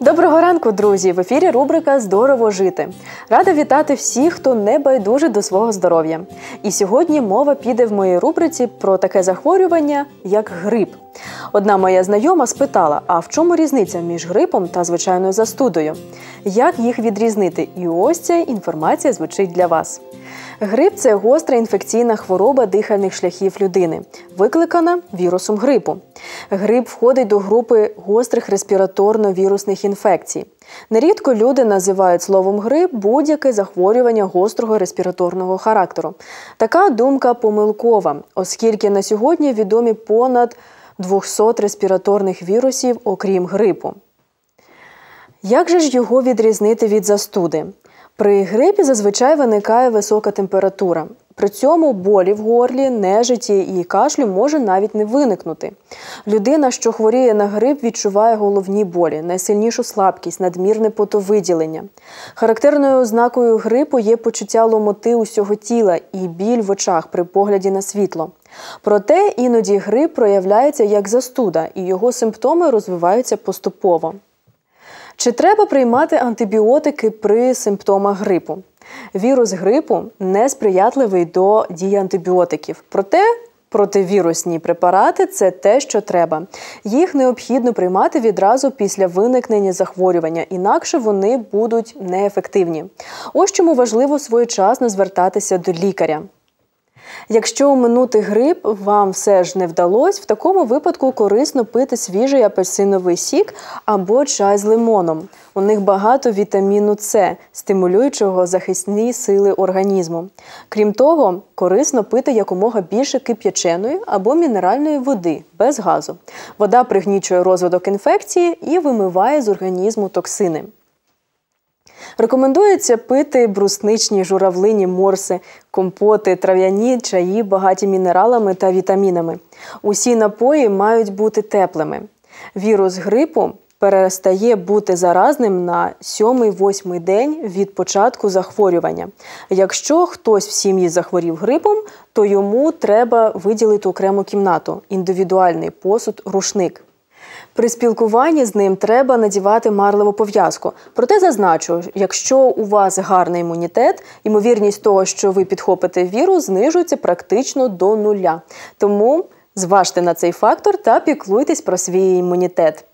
Доброго ранку, друзі! В ефірі рубрика Здорово жити. Рада вітати всіх, хто не байдуже до свого здоров'я. І сьогодні мова піде в моїй рубриці про таке захворювання, як грип. Одна моя знайома спитала: а в чому різниця між грипом та звичайною застудою? Як їх відрізнити? І ось ця інформація звучить для вас. Грип це гостра інфекційна хвороба дихальних шляхів людини, викликана вірусом грипу. Грип входить до групи гострих респіраторно-вірусних інфекцій. Нерідко люди називають словом грип будь-яке захворювання гострого респіраторного характеру. Така думка помилкова, оскільки на сьогодні відомі понад 200 респіраторних вірусів, окрім грипу. Як же ж його відрізнити від застуди? При грипі зазвичай виникає висока температура. При цьому болі в горлі, нежиті і кашлю може навіть не виникнути. Людина, що хворіє на грип, відчуває головні болі, найсильнішу слабкість, надмірне потовиділення. Характерною ознакою грипу є почуття ломоти усього тіла і біль в очах при погляді на світло. Проте іноді грип проявляється як застуда, і його симптоми розвиваються поступово. Чи треба приймати антибіотики при симптомах грипу? Вірус грипу несприятливий до дії антибіотиків. Проте противірусні препарати це те, що треба. Їх необхідно приймати відразу після виникнення захворювання, інакше вони будуть неефективні. Ось чому важливо своєчасно звертатися до лікаря. Якщо оминути грип вам все ж не вдалося, в такому випадку корисно пити свіжий апельсиновий сік або чай з лимоном. У них багато вітаміну С, стимулюючого захисні сили організму. Крім того, корисно пити якомога більше кип'яченої або мінеральної води без газу. Вода пригнічує розвиток інфекції і вимиває з організму токсини. Рекомендується пити брусничні журавлині морси, компоти, трав'яні чаї, багаті мінералами та вітамінами. Усі напої мають бути теплими. Вірус грипу перестає бути заразним на 7-8 день від початку захворювання. Якщо хтось в сім'ї захворів грипом, то йому треба виділити окрему кімнату, індивідуальний посуд, рушник. При спілкуванні з ним треба надівати марливу пов'язку. Проте зазначу, якщо у вас гарний імунітет, ймовірність того, що ви підхопите вірус, знижується практично до нуля. Тому зважте на цей фактор та піклуйтесь про свій імунітет.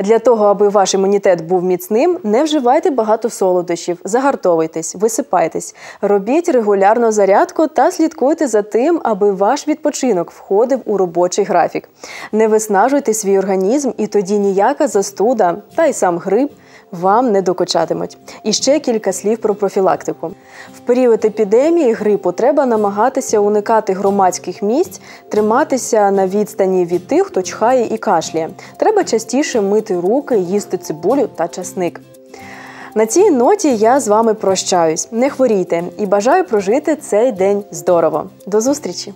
Для того, аби ваш імунітет був міцним, не вживайте багато солодощів, загартовуйтесь, висипайтесь, робіть регулярно зарядку та слідкуйте за тим, аби ваш відпочинок входив у робочий графік. Не виснажуйте свій організм, і тоді ніяка застуда та й сам грип вам не докочатимуть. І ще кілька слів про профілактику. В період епідемії грипу треба намагатися уникати громадських місць, триматися на відстані від тих, хто чхає і кашляє. Треба частіше мити руки, їсти цибулю та часник. На цій ноті я з вами прощаюсь. Не хворійте і бажаю прожити цей день здорово. До зустрічі!